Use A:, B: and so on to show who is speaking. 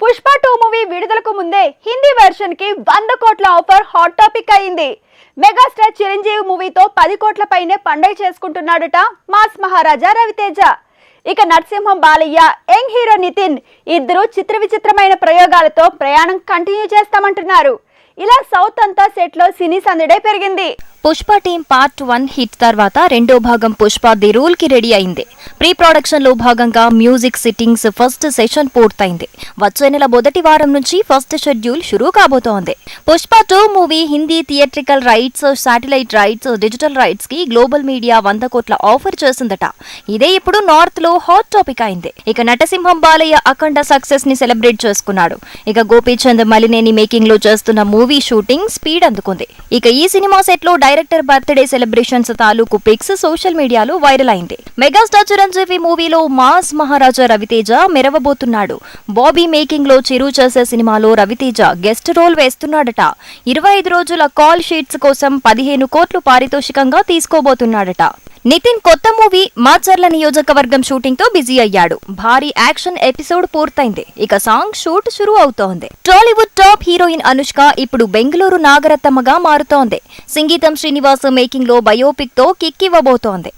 A: Pushpa two movie విడుదలకు ముందే హిందీ వెర్షన్కి వంద కోట్ల ఆఫర్ హాట్ టాపిక్ అయింది. మెగాస్టార్ చిరంజీవి మూవీతో పది కోట్ల పైనే పండగ చేసుకుంటున్నాడట మాస్ మహారాజా రవితేజ. ఇక నరసింహం బాలయ్య యంగ్ హీరో నితిన్ ఇద్దరు చిత్ర విచిత్రమైన ప్రయోగాలతో ప్రయాణం కంటిన్యూ చేస్తామంటున్నారు. ఇలా సౌత్ అంతా సెట్లో సినీ సందడే పెరిగింది.
B: Pushpa team part one hit తర్వాత రెండో భాగం పుష్ప ది రూల్కి రెడీ అయింది. ప్రీ ప్రొడక్షన్లో భాగంగా మ్యూజిక్ సిట్టింగ్స్ ఫస్ట్ సెషన్ పూర్తయింది. వచ్చే నెల మొదటి వారం నుంచి ఫస్ట్ షెడ్యూల్ షురూ కాబోతోంది. Pushpa two movie Hindi theatrical rights satellite rights digital రైట్స్కి global media వంద కోట్ల ఆఫర్ చేసిందట. ఇదే ఇప్పుడు నార్త్లో హాట్ టాపిక్ అయింది. ఇక నటసింహం బాలయ్య అఖండ సక్సెస్ని సెలబ్రేట్ చేసుకున్నాడు. ఇక గోపీచంద్ మలినేని మేకింగ్లో చేస్తున్న మూవీ షూటింగ్ స్పీడ్ అందుకుంది. ఇక ఈ సినిమా సెట్లో డైరెక్టర్ బర్త్డే సెలబ్రేషన్స్ తాలూకు పిక్స్ సోషల్ మీడియాలో వైరల్ అయింది. మెగాస్టార్ చిరంజీవి మూవీలో మాస్ మహారాజా రవితేజ మెరవబోతున్నాడు. బాబీ మేకింగ్లో చిరు చేసే సినిమాలో రవితేజ గెస్ట్ రోల్ వేస్తున్నాడట. ఇరవై ఐదు రోజుల కాల్ షీట్స్ కోసం పదిహేను కోట్లు పారితోషికంగా తీసుకోబోతున్నాడట. నితిన్ కొత్త మూవీ మాచర్ల నియోజకవర్గం షూటింగ్తో బిజీ అయ్యాడు. భారీ యాక్షన్ ఎపిసోడ్ పూర్తయింది. ఇక సాంగ్ షూట్ షురూ అవుతోంది. టాలీవుడ్ టాప్ హీరోయిన్ అనుష్క ఇప్పుడు బెంగళూరు నాగరత్నమ్మగా మారుతోంది. సంగీతం శ్రీనివాస్ మేకింగ్లో బయోపిక్తో కిక్ ఇవ్వబోతోంది